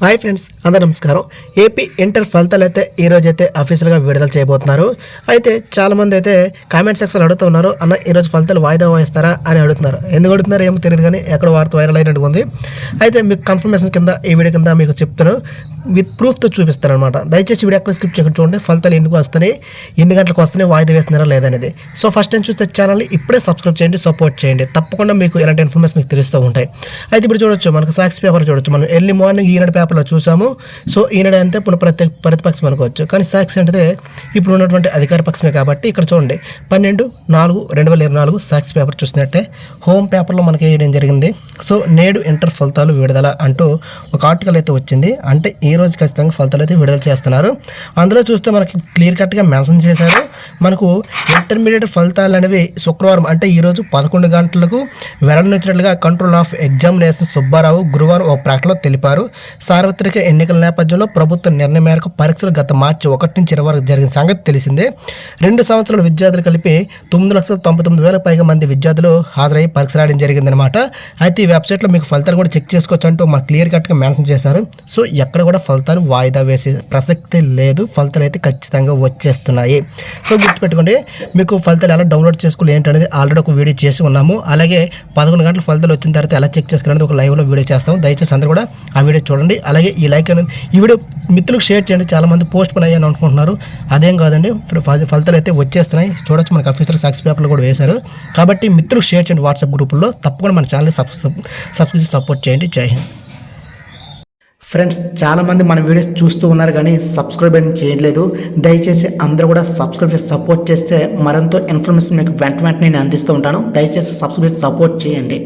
Hi friends అందరూ నమస్కారం. AP inter ఫలితాలు అయితే ఈ అయితే అఫీషియల్గా విడుదల చేయబోతున్నారు. అయితే చాలామంది అయితే కామెంట్ సెక్షన్ అడుగుతున్నారు అన్న ఈరోజు ఫలితాలు వాయిదా వాయిస్తారా అని అడుగుతున్నారు. ఎందుకు అడుగుతున్నారు ఏమో తెలియదు కానీ ఎక్కడ వార్త వైరల్ అయినట్టుగా ఉంది. అయితే మీకు కన్ఫర్మేషన్ కింద ఈ వీడియో కింద మీకు చెప్తాను విత్ ప్రూఫ్తో చూపిస్తారనమాట దయచేసి వీడియో ఎక్కడ స్కిప్ చేయకుండా చూడండి. ఫలితాలు ఎందుకు వస్తున్నాయి? ఎన్ని గంటలకు వస్తున్నాయి? వాయిదా వేస్తున్నారా? లేదనేది సో ఫస్ట్ టైం చూస్తే ఛానల్ని ఇప్పుడే సబ్స్క్రైబ్ చేయండి సపోర్ట్ చేయండి. తప్పకుండా మీకు ఇలాంటి ఇన్ఫర్మేషన్ మీకు తెలుస్తూ ఉంటాయి. అయితే ఇప్పుడు చూడొచ్చు మనకు సాక్షి పేపర్ చూడొచ్చు. మనం ఎర్లీ మార్నింగ్ ఈనాడు పేపర్లో చూసాము. సో ఈనాడు అంతే పునః ప్రతి ప్రతిపక్షం అనుకోవచ్చు. కానీ సాక్షి అంటే ఇప్పుడు ఉన్నటువంటి అధికార పక్షమే కాబట్టి ఇక్కడ చూడండి. పన్నెండు నాలుగు రెండు వేల ఇరవై నాలుగు సాక్షి పేపర్ చూసినట్టే హోమ్ పేపర్లో మనకి వేయడం జరిగింది. సో నేడు ఇంటర్ ఫలితాలు విడుదల అంటూ ఒక ఆర్టికల్ అయితే వచ్చింది. అంటే ఈ రోజు ఖచ్చితంగా ఫలితాలు అయితే విడుదల చేస్తున్నారు. అందులో చూస్తే మనకి క్లియర్ కట్గా మెన్షన్ చేశారు. మనకు ఇంటర్మీడియట్ ఫలితాలు అనేవి శుక్రవారం అంటే ఈరోజు పదకొండు గంటలకు వెల్లడించినట్లుగా కంట్రోల్ ఆఫ్ ఎగ్జామినేషన్ సుబ్బారావు గురువారం ఒక ప్రకటనలో తెలిపారు. సార్వత్రిక ఎన్నికల నేపథ్యంలో ప్రభుత్వ నిర్ణయం మేరకు పరీక్షలు గత మార్చి ఒకటి నుంచి ఇరవై వరకు జరిగిన సంగతి తెలిసిందే. రెండు సంవత్సరాల విద్యార్థులు కలిపి తొమ్మిది లక్షల తొంభై తొమ్మిది వేల పైగా మంది విద్యార్థులు హాజరై పరీక్ష రాయడం జరిగిందనమాట అయితే ఈ వెబ్సైట్లో మీకు ఫలితాలు కూడా చెక్ చేసుకోవచ్చు అంటూ మన క్లియర్ కట్గా మెన్షన్ చేశారు. సో ఎక్కడ కూడా ఫలితాలు వాయిదా వేసే ప్రసక్తే లేదు. ఫలితాలు అయితే ఖచ్చితంగా వచ్చేస్తున్నాయి. సో గుర్తుపెట్టుకోండి మీకు ఫలితాలు ఎలా డౌన్లోడ్ చేసుకోవాలి ఏంటనేది ఆల్రెడీ ఒక వీడియో చేసి ఉన్నాము. అలాగే పదకొండు గంటల ఫలితాలు వచ్చిన తర్వాత ఎలా చెక్ చేసుకోవాలనేది ఒక లైవ్లో వీడియో చేస్తాం దయచేసి అందరూ కూడా ఆ వీడియో చూడండి. అలాగే ఈ లైక్ అనేది ఈ వీడియో మిత్రులకు షేర్ చేయండి. చాలా మంది పోస్ట్ పని అయ్యాను అనుకుంటున్నారు. అదేం కాదండి ఫలితాలు అయితే వచ్చేస్తున్నాయి. చూడొచ్చు మనకి అఫీషియల్ సాక్స్ పేపర్లు కూడా వేశారు. కాబట్టి మిత్రులకు షేర్ చేయండి వాట్సాప్ గ్రూపుల్లో. తప్పకుండా మన ఛానల్ సబ్స్క్రైబ్ సపోర్ట్ చేయండి. జై హింద్. ఫ్రెండ్స్ చాలామంది మన వీడియోస్ చూస్తూ ఉన్నారు కానీ సబ్స్క్రైబ్ అని చేయట్లేదు. దయచేసి అందరూ కూడా సబ్స్క్రైబ్ చేసి సపోర్ట్ చేస్తే మరెంతో ఇన్ఫర్మేషన్ మీకు వెంట వెంటనే నేను అందిస్తూ ఉంటాను. దయచేసి సబ్స్క్రైబ్ సపోర్ట్ చేయండి.